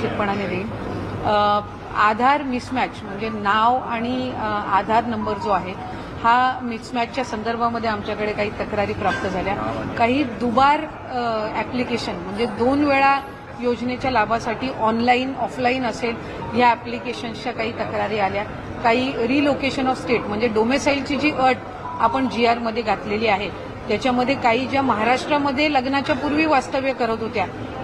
निश्चितपणाने देईन. आधार मिसमॅच म्हणजे नाव आणि आधार नंबर जो आहे हा मिसमॅचच्या संदर्भामध्ये आमच्याकडे काही तक्रारी प्राप्त झाल्या. काही दुबार ॲप्लिकेशन म्हणजे दोन वेळा योजनेच्या लाभासाठी ऑनलाईन ऑफलाईन असेल या ॲप्लिकेशन्सच्या काही तक्रारी आल्या. काही रिलोकेशन ऑफ स्टेट म्हणजे डोमेसाईलची जी अट आपण जी आरमध्ये घातलेली आहे त्याच्यामध्ये काही ज्या महाराष्ट्रामध्ये लग्नाच्या पूर्वी वास्तव्य करत होत्या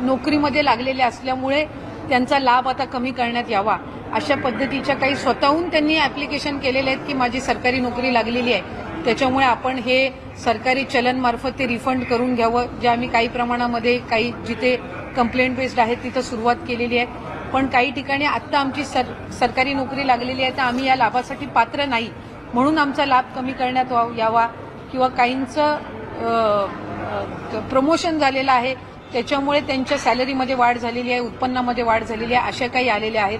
नोकरीमध्ये लागलेले असल्यामुळे त्यांचा लाभ आता कमी करण्यात यावा. अशा पद्धतीच्या काही स्वतःहून त्यांनी ॲप्लिकेशन केलेले आहेत की माझी सरकारी नोकरी लागलेली आहे. त्याच्यामुळे आपण हे सरकारी चलनमार्फत ते रिफंड करून घ्यावं. जे आम्ही काही प्रमाणामध्ये काही जिथे कंप्लेंट बेस्ड आहे तिथं सुरुवात केलेली आहे. पण काही ठिकाणी आत्ता आमची सर सरकारी नोकरी लागलेली आहे तर आम्ही या लाभासाठी पात्र नाही. म्हणून आमचा लाभ कमी करण्यात यावा किंवा काहींचं प्रमोशन झालेलं आहे. त्याच्यामुळे त्यांच्या सॅलरीमध्ये वाढ झालेली आहे उत्पन्नामध्ये वाढ झालेली आहे अशा काही आलेल्या आहेत.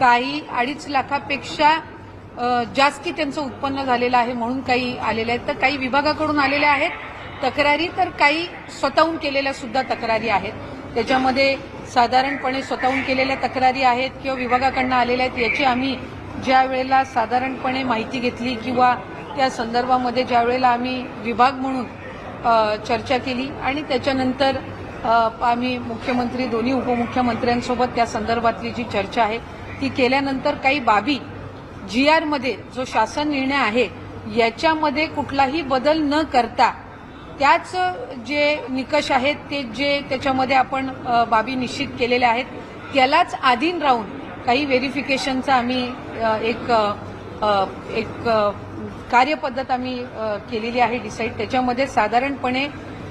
काही अडीच लाखापेक्षा जास्ती त्यांचं उत्पन्न झालेलं आहे म्हणून काही आलेल्या आहेत. तर काही विभागाकडून आलेल्या आहेत. तक्रारी तर काही स्वतःहून केलेल्या सुद्धा तक्रारी आहेत. त्याच्यामध्ये साधारणपणे स्वतःहून केलेल्या तक्रारी आहेत किंवा विभागाकडनं आलेल्या आहेत याची आम्ही ज्या वेळेला साधारणपणे माहिती घेतली किंवा त्या संदर्भामध्ये ज्या वेळेला आम्ही विभाग म्हणून चर्चा केली आणि त्याच्यानंतर आम्ही मुख्यमंत्री दोन्ही उपमुख्यमंत्र्यांसोबत त्या संदर्भातली जी चर्चा आहे ती केल्यानंतर काही बाबी जी आरमध्ये जो शासन निर्णय आहे याच्यामध्ये कुठलाही बदल न करता त्याच जे निकष आहेत ते जे त्याच्यामध्ये आपण बाबी निश्चित केलेल्या आहेत त्यालाच अधीन राहून काही व्हेरिफिकेशनचा आम्ही एक एक कार्यपद्धत आम्ही केलेली आहे डिसाईड. त्याच्यामध्ये साधारणपणे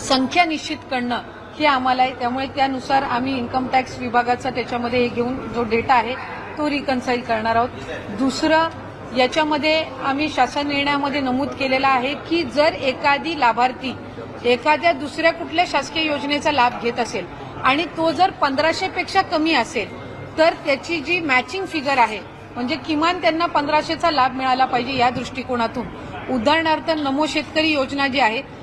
संख्या निश्चित करणं हे आम्हाला आहे त्यामुळे त्यानुसार आम्ही इन्कम टॅक्स विभागाचा त्याच्यामध्ये हे घेऊन जो डेटा आहे तो रिकन्साईल करणार आहोत. दुसरं याच्यामध्ये आम्ही शासन निर्णयामध्ये नमूद केलेला आहे की जर एखादी लाभार्थी एखाद्या दुसऱ्या कुठल्या शासकीय योजनेचा लाभ घेत असेल आणि तो जर पंधराशेपेक्षा कमी असेल तर त्याची जी मॅचिंग फिगर आहे म्हणजे किमान त्यांना पंधराशेचा लाभ मिळाला पाहिजे या दृष्टिकोनातून. उदाहरणार्थ नमो शेतकरी योजना जी आहे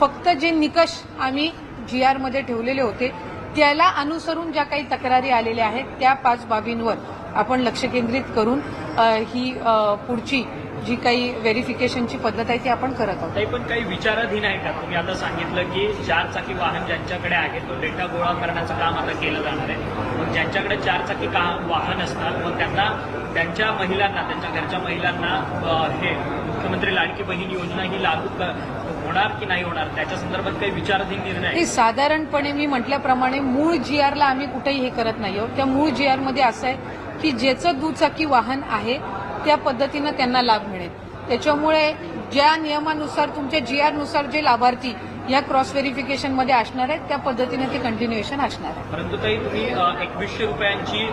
फक्त जे निकष आम्ही जी आरमध्ये ठेवलेले होते त्याला अनुसरून ज्या काही तक्रारी आलेल्या आहेत त्या पाच बाबींवर आपण लक्ष केंद्रित करून ही पुढची जी काही व्हेरिफिकेशनची पद्धत आहे ती आपण करत आहोत. काही पण काही विचाराधीन आहे का? तुम्ही आता सांगितलं की चार चाकी वाहन ज्यांच्याकडे आहे तो डेटा गोळा करण्याचं काम आता केलं जाणार आहे. मग ज्यांच्याकडे चार चाकी का वाहन असतात मग त्यांना त्यांच्या महिलांना त्यांच्या घरच्या महिलांना हे मुख्यमंत्री लाडकी बहीण योजना ही लागू होणार की नाही होणार? त्याच्या संदर्भात काही विचाराधीन निर्णय हे साधारणपणे मी म्हटल्याप्रमाणे मूळ जी आरला आम्ही कुठेही हे करत नाही आहोत. त्या मूळ जी आरमध्ये असं आहे की ज्याचं दुचाकी वाहन आहे त्या पद्धतीनं त्यांना लाभ मिळेल. त्याच्यामुळे ज्या नियमानुसार तुमच्या जी आरनुसार जे लाभार्थी या क्रॉस व्हेरिफिकेशनमध्ये असणार आहेत त्या पद्धतीने ते कंटिन्युएशन असणार आहे. परंतु ताई तुम्ही एकवीसशे रुपयांची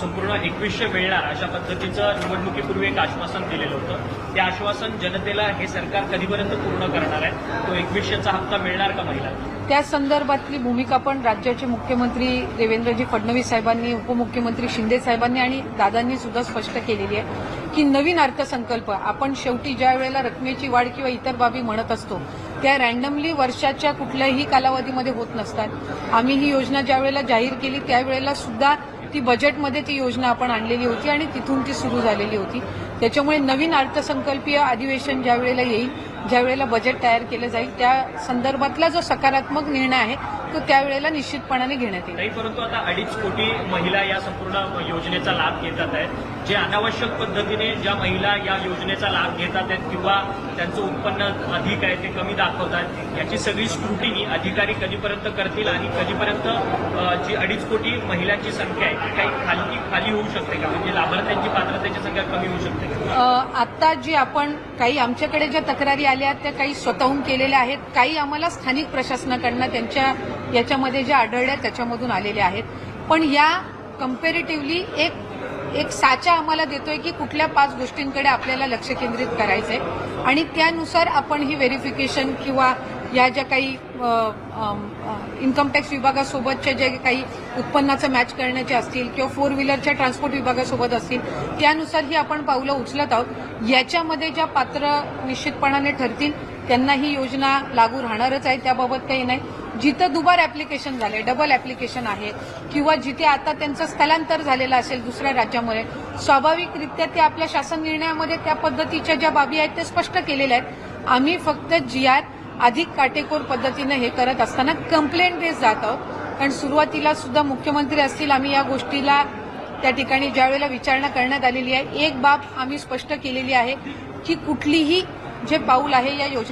संपूर्ण एकवीसशे मिळणार अशा पद्धतीचं निवडणुकीपूर्वी एक आश्वासन दिलेलं होतं. ते आश्वासन जनतेला हे सरकार कधीपर्यंत पूर्ण करणार आहे? तो एकवीसशेचा हप्ता मिळणार का महिलांना त्या संदर्भातली भूमिका पण राज्याचे मुख्यमंत्री देवेंद्रजी फडणवीस साहेबांनी उपमुख्यमंत्री शिंदे साहेबांनी आणि दादांनी सुद्धा स्पष्ट केलेली आहे की नवीन अर्थसंकल्प आपण शेवटी ज्या वेळेला रकमेची वाढ किंवा इतर बाबी म्हणत असतो त्या रँडमली वर्षाच्या कुठल्याही कालावधीमध्ये होत नसतात. आम्ही ही योजना ज्या वेळेला जाहीर केली त्यावेळेला सुद्धा ती बजेटमध्ये ती योजना आपण आणलेली होती आणि तिथून ती सुरू झालेली होती. त्याच्यामुळे नवीन अर्थसंकल्पीय अधिवेशन ज्या वेळेला येईल ज्या वेळेला बजेट तयार केलं जाईल त्या संदर्भातला जो सकारात्मक निर्णय आहे तो त्यावेळेला निश्चितपणाने घेण्यात येईल. परंतु आता अडीच कोटी महिला या संपूर्ण योजनेचा लाभ घेतात आहेत. जे अनावश्यक पद्धतीने ज्या महिला या योजनेचा लाभ घेतात आहेत किंवा त्यांचं उत्पन्न अधिक आहे ते कमी दाखवतात याची सगळी स्क्रुटिनी अधिकारी कधीपर्यंत करतील आणि कधीपर्यंत जी अडीच कोटी महिलांची संख्या आहे ती काही खाली खाली होऊ शकते का? म्हणजे लाभार्थ्यांची पात्रतेची संख्या कमी होऊ शकते का? आता जी आपण काही आमच्याकडे ज्या तक्रारी आल्या आहेत त्या काही स्वतःहून केलेल्या आहेत. काही आम्हाला स्थानिक प्रशासनाकडनं त्यांच्या याच्यामध्ये ज्या आढळल्या त्याच्यामधून आलेल्या आहेत. पण या कम्पेरेटिव्हली एक एक साचा आम्हाला देतोय की कुठल्या पाच गोष्टींकडे आपल्याला लक्ष केंद्रित करायचंय. आणि त्यानुसार आपण ही व्हेरिफिकेशन किंवा या ज्या काही इन्कम टॅक्स विभागासोबतच्या जे काही उत्पन्नाचं मॅच करण्याचे असतील किंवा फोर व्हीलरच्या ट्रान्सपोर्ट विभागासोबत असतील त्यानुसार ही आपण पावलं उचलत आहोत. याच्यामध्ये ज्या पात्र निश्चितपणाने ठरतील त्यांना ही योजना लागू राहणारच आहे त्याबाबत काही नाही. जिथं दुबार ऍप्लिकेशन झाले डबल ऍप्लिकेशन आहे किंवा जिथे आता त्यांचं स्थलांतर झालेलं असेल दुसऱ्या राज्यामध्ये स्वाभाविकरित्या ते आपल्या शासन निर्णयामध्ये त्या पद्धतीच्या ज्या बाबी आहेत त्या स्पष्ट केलेल्या आहेत. आम्ही फक्त जी आर अधिक काटेकोर पद्धतीनं हे करत असताना कंप्लेंट बेस जात आहोत. कारण सुरुवातीला सुद्धा मुख्यमंत्री असतील आम्ही या गोष्टीला त्या ठिकाणी ज्यावेळेला विचारणा करण्यात आलेली आहे एक बाब आम्ही स्पष्ट केलेली आहे की कुठलीही जे पाऊल आहे या योजने